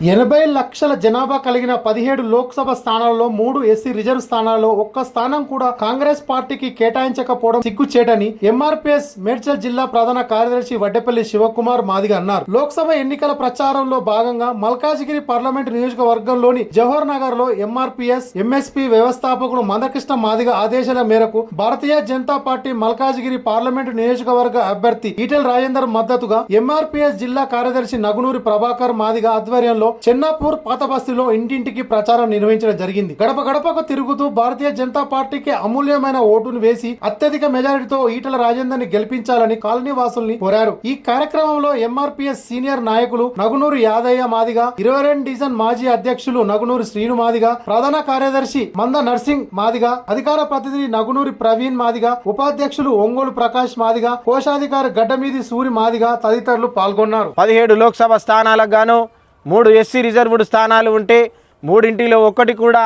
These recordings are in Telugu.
ఎనభై లక్షల జనాభా కలిగిన పదిహేడు లోక్సభ స్థానాలలో మూడు ఎస్సీ రిజర్వ్ స్థానాల్లో ఒక్క స్థానం కూడా కాంగ్రెస్ పార్టీకి కేటాయించకపోవడం సిగ్గుచేటని ఎంఆర్పీఎస్ మేడ్చల్ జిల్లా ప్రధాన కార్యదర్శి వడ్డెపల్లి శివకుమార్ మాదిగ అన్నారు. లోక్సభ ఎన్నికల ప్రచారంలో భాగంగా మల్కాజిగిరి పార్లమెంట్ నియోజకవర్గంలోని జవహర్ నగర్లో ఎంఆర్పీఎస్ ఎంఎస్పీ వ్యవస్థాపకుడు మందకృష్ణ మాదిగ ఆదేశాల మేరకు భారతీయ జనతా పార్టీ మల్కాజిగిరి పార్లమెంటు నియోజకవర్గ అభ్యర్థి ఈటెల్ రాజేందర్ మద్దతుగా ఎంఆర్పీఎస్ జిల్లా కార్యదర్శి నగునూరి ప్రభాకర్ మాదిగ ఆధ్వర్యంలో చెన్నాపూర్ పాత బస్తీలో ఇంటింటికి ప్రచారం నిర్వహించడం జరిగింది. గడప గడపకు తిరుగుతూ భారతీయ జనతా పార్టీకి అమూల్యమైన ఓటును వేసి అత్యధిక మెజారిటీతో ఈటల రాజేందర్ని గెలిపించాలని కాలనీ వాసుల్ని కోరారు. ఈ కార్యక్రమంలో ఎంఆర్పీఎస్ సీనియర్ నాయకులు నగునూరు యాదయ్య మాదిగ ఇరవై రెండు డివిజన్ మాజీ అధ్యక్షులు నగునూరు శ్రీను మాదిగ ప్రధాన కార్యదర్శి మంద నర్సింగ్ మాదిగ అధికార ప్రతినిధి నగునూరి ప్రవీణ్ మాదిగ ఉపాధ్యక్షులు ఒంగోలు ప్రకాష్ మాదిగ కోశాధికారి గడ్డమీది సూరి మాదిగ తదితరులు పాల్గొన్నారు. పదిహేడు లోక్సభ స్థానాలకు గాను మూడు ఎస్సీ రిజర్వ్డ్ స్థానాలు ఉంటే మూడింటిలో ఒక్కటి కూడా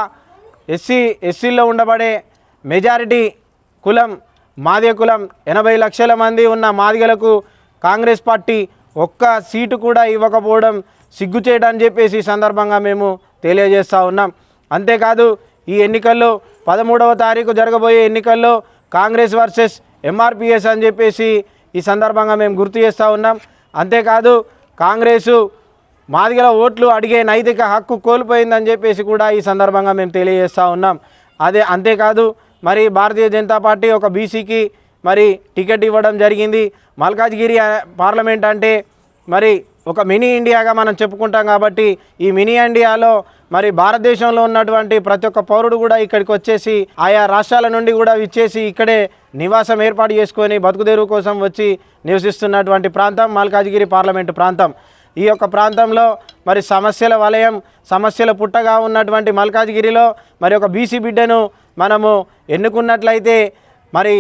ఎస్సీ ఎస్సీల్లో ఉండబడే మెజారిటీ కులం మాదిగ కులం ఎనభై లక్షల మంది ఉన్న మాదిగలకు కాంగ్రెస్ పార్టీ ఒక్క సీటు కూడా ఇవ్వకపోవడం సిగ్గుచేయడని చెప్పేసి సందర్భంగా మేము తెలియజేస్తూ ఉన్నాం. అంతేకాదు ఈ ఎన్నికల్లో పదమూడవ తారీఖు జరగబోయే ఎన్నికల్లో కాంగ్రెస్ వర్సెస్ ఎంఆర్పిఎస్ అని చెప్పేసి ఈ సందర్భంగా మేము గుర్తు చేస్తూ ఉన్నాం. అంతేకాదు కాంగ్రెసు మాదిగల ఓట్లు అడిగే నైతిక హక్కు కోల్పోయిందని చెప్పేసి కూడా ఈ సందర్భంగా మేము తెలియజేస్తూ ఉన్నాం. అదే అంతేకాదు మరి భారతీయ జనతా పార్టీ ఒక బీసీకి మరి టికెట్ ఇవ్వడం జరిగింది. మల్కాజ్గిరి పార్లమెంట్ అంటే మరి ఒక మినీ ఇండియాగా మనం చెప్పుకుంటాం కాబట్టి ఈ మినీ ఇండియాలో మరి భారతదేశంలో ఉన్నటువంటి ప్రతి ఒక్క పౌరుడు కూడా ఇక్కడికి వచ్చేసి ఆయా రాష్ట్రాల నుండి కూడా ఇచ్చేసి ఇక్కడే నివాసం ఏర్పాటు చేసుకొని బతుకుదేరు కోసం వచ్చి నివసిస్తున్నటువంటి ప్రాంతం మల్కాజ్గిరి పార్లమెంటు ప్రాంతం. ఈ యొక్క ప్రాంతంలో మరి సమస్యల వలయం సమస్యల పుట్టగా ఉన్నటువంటి మల్కాజ్గిరిలో మరి ఒక బీసీ బిడ్డను మనము ఎన్నుకున్నట్లయితే మరి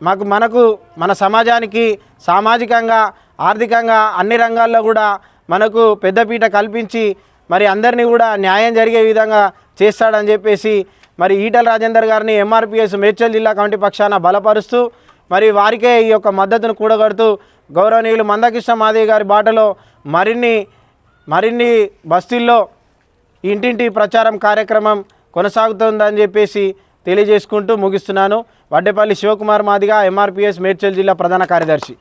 మాకు మనకు మన సమాజానికి సామాజికంగా ఆర్థికంగా అన్ని రంగాల్లో కూడా మనకు పెద్దపీట కల్పించి మరి అందరినీ కూడా న్యాయం జరిగే విధంగా చేస్తాడని చెప్పేసి మరి ఈటల రాజేందర్ గారిని ఎంఆర్పిఎస్ మేడ్చల్ జిల్లా కమిటీ పక్షాన బలపరుస్తూ మరి వారికే ఈ యొక్క మద్దతును కూడగడుతూ గౌరవనీయులు మందకృష్ణ మాదేవి గారి బాటలో మరిన్ని మరిన్ని బస్తీల్లో ఇంటింటి ప్రచారం కార్యక్రమం కొనసాగుతుందని చెప్పేసి తెలియజేసుకుంటూ ముగిస్తున్నాను. వడ్డేపల్లి శివకుమార్ మాదిగా ఎంఆర్పిఎస్ మేడ్చల్ జిల్లా ప్రధాన కార్యదర్శి.